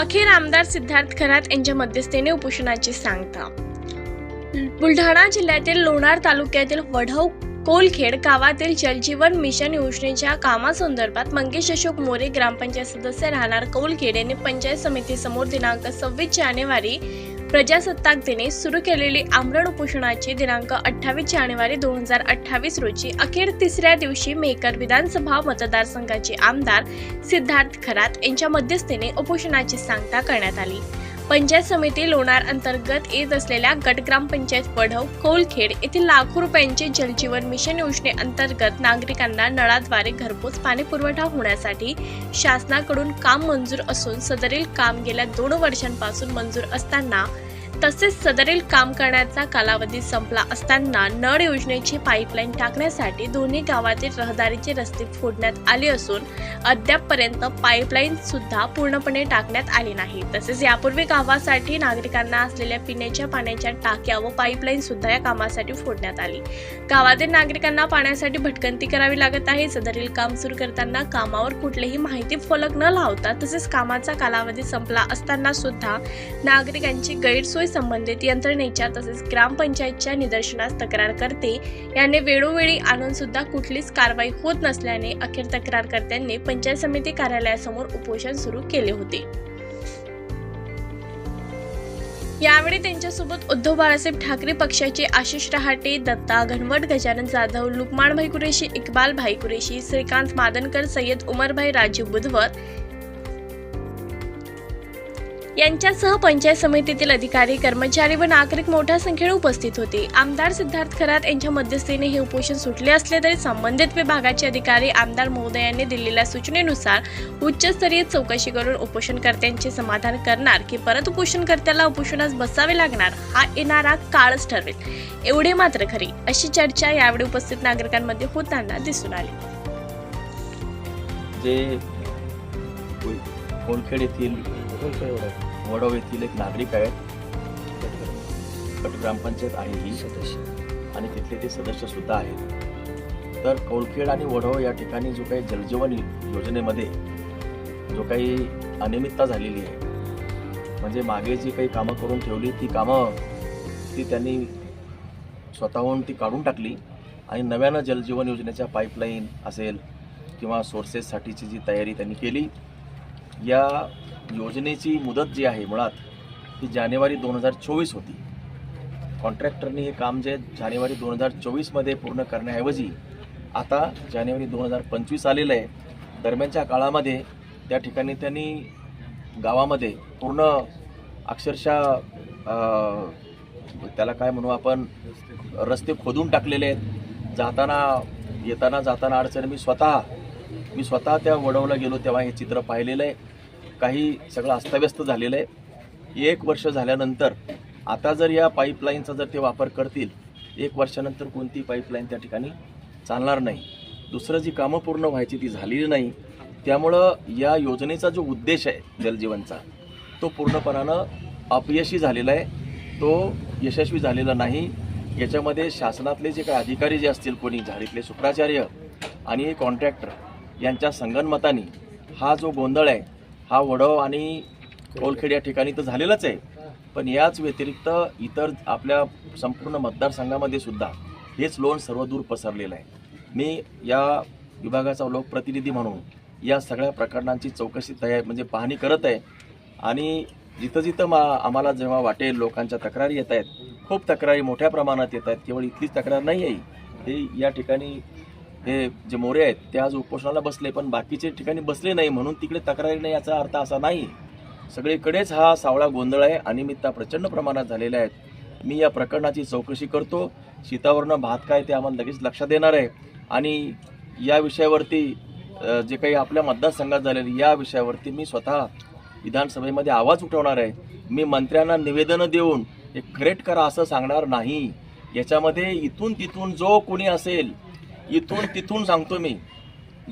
अखेर आमदार सिद्धार्थ खरात यांच्या मध्यस्थीने उपोषणाची सांगता. बुलढाणा जिल्ह्यातील लोणार तालुक्यातील वढव कोलखेड गावातील जलजीवन मिशन योजनेच्या कामासंदर्भात मंगेश अशोक मोरे ग्रामपंचायत सदस्य राहणार कौलखेड यांनी पंचायत समितीसमोर दिनांक सव्वीस जानेवारी प्रजासत्ताक दिनी सुरू केलेली आमरण उपोषणाची दिनांक अठ्ठावीस जानेवारी दोन हजार अठ्ठावीस रोजी अखेर तिसऱ्या दिवशी मेकर विधानसभा मतदारसंघाचे आमदार सिद्धार्थ खरात यांच्या मध्यस्थीने उपोषणाची सांगता करण्यात आली. पंचायत समिती लोणार अंतर्गत येत असलेल्या गट ग्रामपंचायत वढव कोलखेड येथील लाखो रुपयांचे जलजीवन मिशन योजनेअंतर्गत नागरिकांना नळाद्वारे घरपोच पाणी पुरवठा होण्यासाठी शासनाकडून काम मंजूर असून सदरील काम गेल्या दोन वर्षांपासून मंजूर असताना तसेच सदरील काम करण्याचा कालावधी संपला असताना नळ योजनेची पाईपलाईन टाकण्यासाठी दोन्ही गावातील रहदारीचे रस्ते फोडण्यात आले असून अद्यापपर्यंत पाईपलाईन सुद्धा पूर्णपणे टाकण्यात आली नाही. तसेच यापूर्वी गावासाठी नागरिकांना असलेल्या पिण्याच्या पाण्याच्या टाक्या व पाईपलाईन सुद्धा या कामासाठी फोडण्यात आली. गावातील नागरिकांना पाण्यासाठी भटकंती करावी लागत आहे. सदरील काम सुरू करताना कामावर कुठलेही माहिती फलक न लावता तसेच कामाचा कालावधी संपला असताना सुद्धा नागरिकांची गैरसोय संबंधित यंत्रणेच्या तसेच ग्रामपंचायतच्या निदर्शनास तक्रार करते. याने वेळोवेळी आणून सुद्धा कुठलीच कारवाई होत नसल्याने अखेर तक्रारकर्त्यांनी पंचायत समिती कार्यालयासमोर उपोषण सुरू केले होते. यावेळी त्यांच्यासोबत उद्धव बाळासाहेब ठाकरे पक्षाचे आशिष रहाटे दत्ता घनवट गजानन जाधव लुकमानभाई कुरेशी इक्बालभाई कुरेशी श्रीकांत मादनकर सय्यद उमरभाई राजीव बुधवत यांच्यासह पंचायत समितीतील अधिकारी कर्मचारी व नागरिक मोठ्या संख्येने उपस्थित होते. आमदार सिद्धार्थ खरात यांच्या मध्यस्थीने हे उपोषण सुटले असले तरी संबंधित विभागाचे अधिकारी आमदार महोदयांनी दिलेल्या सूचनेनुसार उच्चस्तरीय चौकशी करून उपोषणकर्त्यांचे समाधान करणार की परत उपोषणकर्त्याला उपोषणास बसावे लागणार हा येणारा काळच ठरवेल एवढे मात्र खरी. अशी चर्चा यावेळी उपस्थित नागरिकांमध्ये होताना दिसून आली. जे कोल- येथील वडव येथील एक नागरिक आहेत. गट ग्रामपंचायत आहे ही. आणि तिथले ते सदस्य सुद्धा आहेत. तर कौलखेड आणि वडव या ठिकाणी जो काही जलजीवन योजनेमध्ये जो काही अनियमितता झालेली आहे म्हणजे मागे जी काही कामं करून ठेवली ती कामं ती त्यांनी स्वतःहून ती काढून टाकली. आणि नव्यानं जलजीवन योजनेच्या पाईपलाईन असेल किंवा सोर्सेससाठीची जी तयारी त्यांनी केली या योजनेची मुदत जी आहे मुळात ती जानेवारी दोन हजार चोवीस होती. कॉन्ट्रॅक्टरने हे काम जे जानेवारी दोन हजार चोवीसमध्ये पूर्ण करण्याऐवजी आता जानेवारी दोन हजार पंचवीस आलेलं आहे. दरम्यानच्या काळामध्ये त्या ठिकाणी त्यांनी गावामध्ये पूर्ण अक्षरशः त्याला काय म्हणू आपण रस्ते खोदून टाकलेले आहेत. जाताना येताना जाताना अडचण मी स्वतः मी स्वतः त्या वडवला गेलो तेव्हा हे चित्र पाहिलेलं आहे. काही सगळं अस्ताव्यस्त झालेलं आहे. एक वर्ष झाल्यानंतर आता जर या पाईपलाईनचा जर ते वापर करतील एक वर्षानंतर कोणती पाईपलाईन त्या ठिकाणी चालणार नाही. दुसरं जी कामं पूर्ण व्हायची ती झालेली नाही त्यामुळं या योजनेचा जो उद्देश आहे जलजीवनचा तो पूर्णपणानं अपयशी झालेला आहे. तो यशस्वी झालेला नाही. याच्यामध्ये शासनातले जे काही अधिकारी जे असतील कोणी झाडीतले शुक्राचार्य आणि कॉन्ट्रॅक्टर यांच्या संगनमताने हा जो गोंधळ आहे हा वडव आणि कोलखेड या ठिकाणी तर झालेलाच आहे. पण याच व्यतिरिक्त इतर आपल्या संपूर्ण मतदारसंघामध्ये सुद्धा हेच लोन सर्वदूर पसरलेलं आहे. मी या विभागाचा लोकप्रतिनिधी म्हणून या सगळ्या प्रकरणांची चौकशी तयार म्हणजे पाहणी करत आहे. आणि जिथं जिथं मा आम्हाला जेव्हा वाटेल लोकांच्या तक्रारी येत आहेत खूप तक्रारी मोठ्या प्रमाणात येत आहेत केवळ इथलीच तक्रार नाही आहे हे या ठिकाणी हे जे मोरे आहेत ते आज उपोषणाला बसले पण बाकीचे ठिकाणी बसले नाही म्हणून तिकडे तक्रारी नाही याचा अर्थ असा नाही. सगळीकडेच हा सावळा गोंधळ आहे अनियमितता प्रचंड प्रमाणात झालेल्या आहेत. मी या प्रकरणाची चौकशी करतो. शीतावरनं भात काय ते आम्हाला लगेच लक्षात येणार आहे. आणि या विषयावरती जे काही आपल्या मतदारसंघात झालेली या विषयावरती मी स्वतः विधानसभेमध्ये आवाज उठवणार आहे. मी मंत्र्यांना निवेदनं देऊन हे करेक्ट करा असं सांगणार नाही. याच्यामध्ये इथून तिथून जो कोणी असेल इथून तिथून सांगतो मी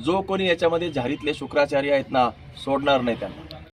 जो कोणी याच्यामध्ये झारीतले शुक्राचार्य आहेत ना सोडणार नाही त्यांना.